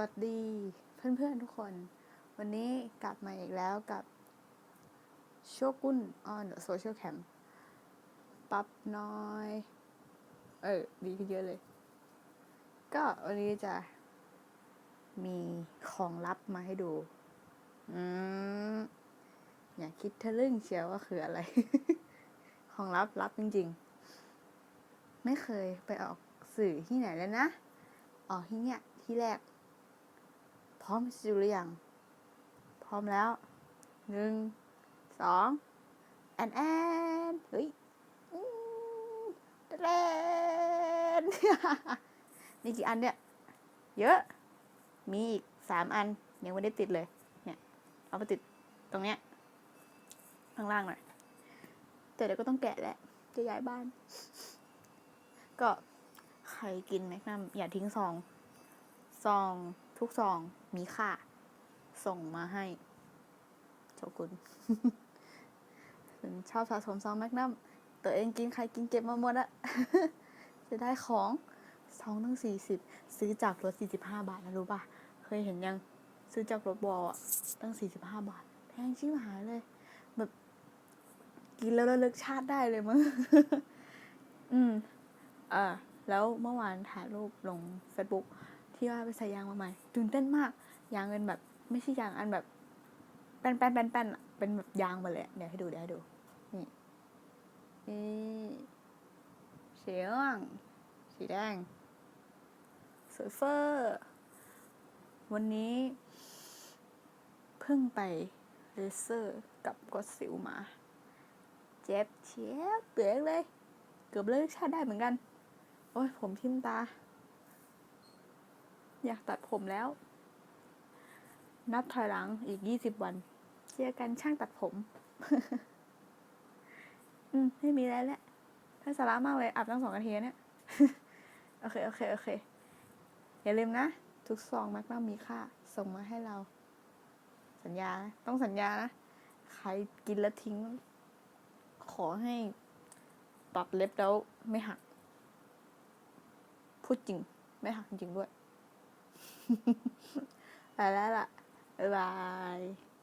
วัสดีเพื่อนๆทุกคน วันนี้กลับมาอีกแล้วกับโชกุน on the social cam ปรับน้อย เออ ดีขึ้นเยอะเลย ก็วันนี้จะมีของลับมาให้ดู อืม อย่าคิดทะลึ่งเชียวว่าคืออะไร ของลับลับจริงๆ ไม่เคยไปออกสื่อที่ไหนเลยนะ ออกที่เนี่ยที่แรก พร้อมจะดูหรือยัง พร้อมแล้วหนึ่งสองแอนแอนเฮ้ยอืมแรนนี่กี่อันเนี่ย เยอะ มีอีกสามอัน ยังไม่ได้ติดเลย เนี่ย เอามาติดตรงเนี้ย ข้างล่างหน่อย แต่เดี๋ยวก็ต้องแกะแหละ จะย้ายบ้าน ก็ใครกินแมกนัมอย่าทิ้งซอง ซอง ทุกซองมีค่า ส่งมาให้โชกุนฉันชอบสะสมซองแมกนัมตัวเองกินใครกินเก็บมาหมดอะจะได้ของซองตั้งสี่สิบซื้อจากรถสี่สิบห้าบาทนะรู้ปะเคยเห็นยังซื้อจากรถบอลอะตั้งสี่สิบห้าบาท แพงชิบหายเลย แบบกินแล้วระลึกชาติได้เลยมั้งอืมอ่าแล้วเมื่อวานถ่ายรูปลง Facebook ที่ว่าไปใส่ยางมาใหม่ตื่นเต้นมาก ยางเป็นแบบ ไม่ใช่ยางอันแบบแป้นแป้นแป้นแป้นเป็นแบบยางมาเลยเดี๋ยวให้ดูเดี๋ยวให้ดูนี่นี่สีเหลืองสีแดงสวยเฟอร์วันนี้เพิ่งไปเลเซอร์กับกดสิวมา เจ็บเชียบเปลือกเลย เกือบเลิกชาติได้เหมือนกัน โอ้ยผมทิ่มตา อยากตัดผมแล้ว นับถอยหลังอีกยี่สิบวันเจอกันช่างตัดผม อืม ไม่มีอะไรแหล้วถ้าสาระมากเลยอาบตั้งสองนาทีเนี่ย โอเค โอเค โอเค อย่าลืมนะ ทุกซองแมกนัมมีค่า ส่งมาให้เรา สัญญานะต้องสัญญานะ ใครกินแล้วทิ้ง ขอให้ตัดเล็บแล้วไม่หัก พูดจริง ไม่หักจริงด้วย ไปแล้วล่ะบ๊ายบาย